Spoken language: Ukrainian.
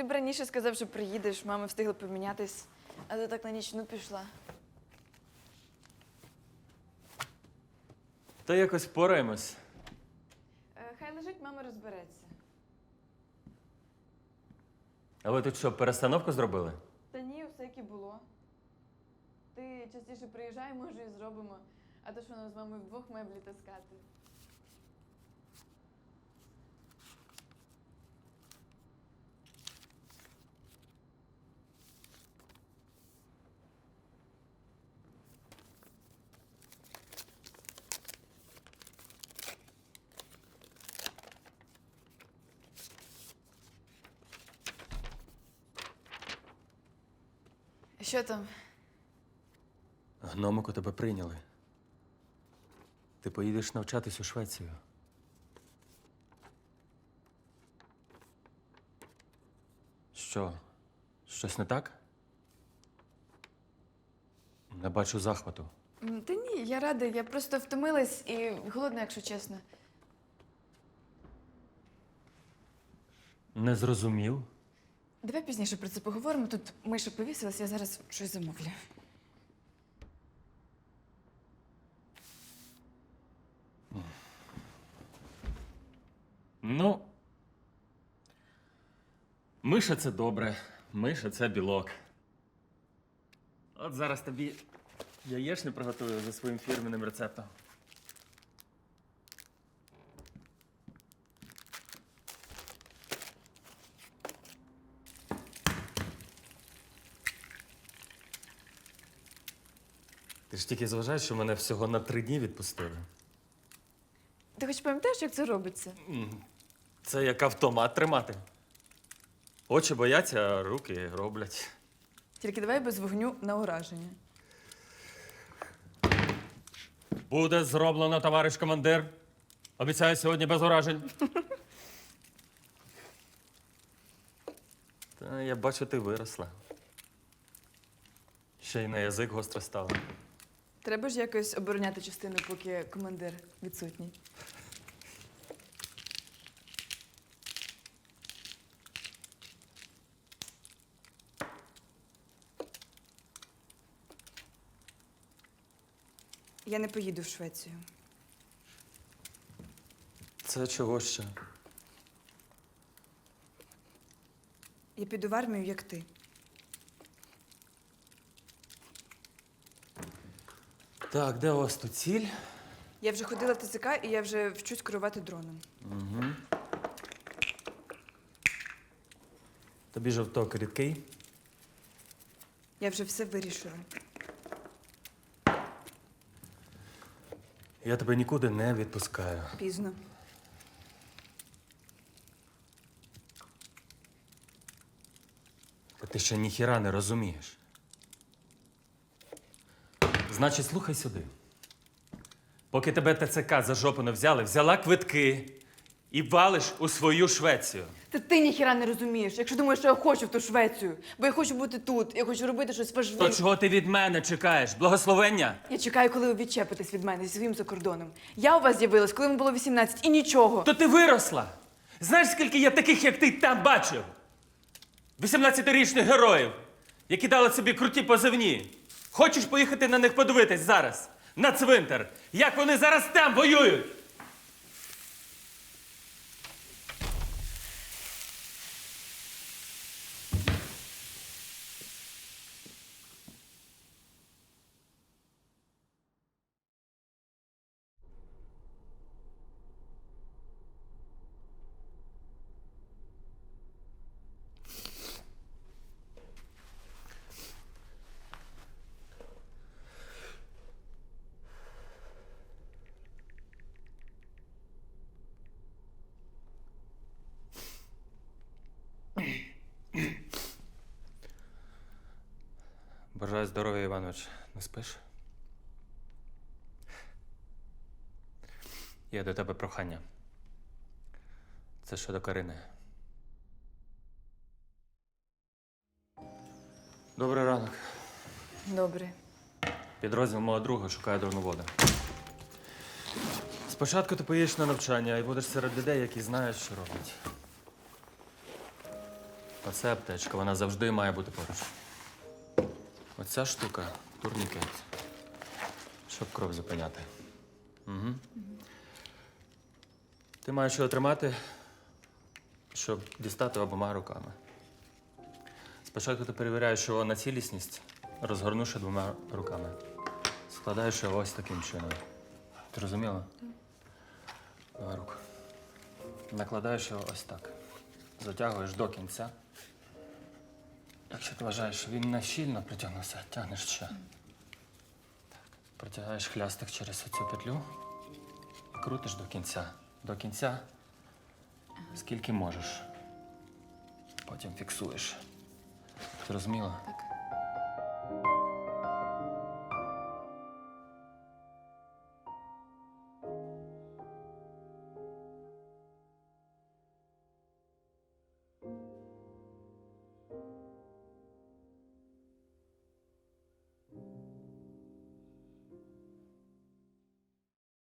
Ти б раніше сказав, що приїдеш, мама встигла помінятись, а ти так на нічну пішла. Та якось впораємось. Е, Хай лежить, мама розбереться. А ви тут що, перестановку зробили? Та ні, все як і було. Ти частіше приїжджай, може, і зробимо. А то що нам з мамою вдвох меблі таскати. Що там? Гномику тебе прийняли. Ти поїдеш навчатись у Швецію. Що? Щось не так? Не бачу захвату. М, Та ні, я рада, я просто втомилась і голодна, якщо чесно. Не зрозумів. Давай пізніше про це поговоримо. Тут Миша повісилась, я зараз щось замовлю. Ну. Миша це добре. Миша це білок. От зараз тобі яєчню приготую за своїм фірменним рецептом. Ж тільки зважаєш, що мене всього на три дні відпустили. Ти хоч пам'ятаєш, як це робиться? Це як автомат тримати. Очі бояться, а руки роблять. Тільки давай без вогню на ураження. Буде зроблено, товариш командир. Обіцяю сьогодні без уражень. Та я бачу, ти виросла. Ще й на язик гостро стала. Треба ж якось обороняти частину, поки командир відсутній. Я не поїду в Швецію. Це чого ще? Я піду в армію, як ти. Так, де у вас тут ціль? Я вже ходила в ТЦК і я вже вчусь керувати дроном. Угу. Тобі жовток рідкий. Я вже все вирішила. Я тебе нікуди не відпускаю. Пізно. Та ти ще ніхіра не розумієш. Значить, слухай сюди. Поки тебе ТЦК за жопу не взяли, взяла квитки і валиш у свою Швецію. Та ти ніхіра не розумієш, якщо думаєш, що я хочу в ту Швецію, бо я хочу бути тут, я хочу робити щось важливе. То чого ти від мене чекаєш? Благословення? Я чекаю, коли ви відчепитесь від мене зі своїм закордоном. Я у вас з'явилась, коли мені було 18, і нічого. То ти виросла. Знаєш, скільки я таких, як ти, там бачив? 18-річних героїв, які дали собі круті позивні. Хочеш поїхати на них подивитись зараз? На цвинтар. Як вони зараз там воюють? Бажаю здоров'я, Іванович. Не спиш? Є до тебе прохання. Це щодо Карини. Добрий ранок. Добре. Підрозділ мого друга шукає дурновода. Спочатку ти поїдеш на навчання і будеш серед людей, які знають, що роблять. Оце аптечка, вона завжди має бути поруч. Оця штука турнікет. Щоб кров зупиняти. Угу. Ти маєш його тримати, щоб дістати обома руками. Спочатку ти перевіряєш його на цілісність, розгорнувши двома руками. Складаєш його ось таким чином. Ти розуміла? Два рук. Накладаєш його ось так. Затягуєш до кінця. Якщо ти вважаєш, що він не щільно притягнувся, тягнеш ще. Так. Протягаєш хлястик через цю петлю і крутиш до кінця. До кінця, скільки можеш. Потім фіксуєш. Зрозуміло? Так.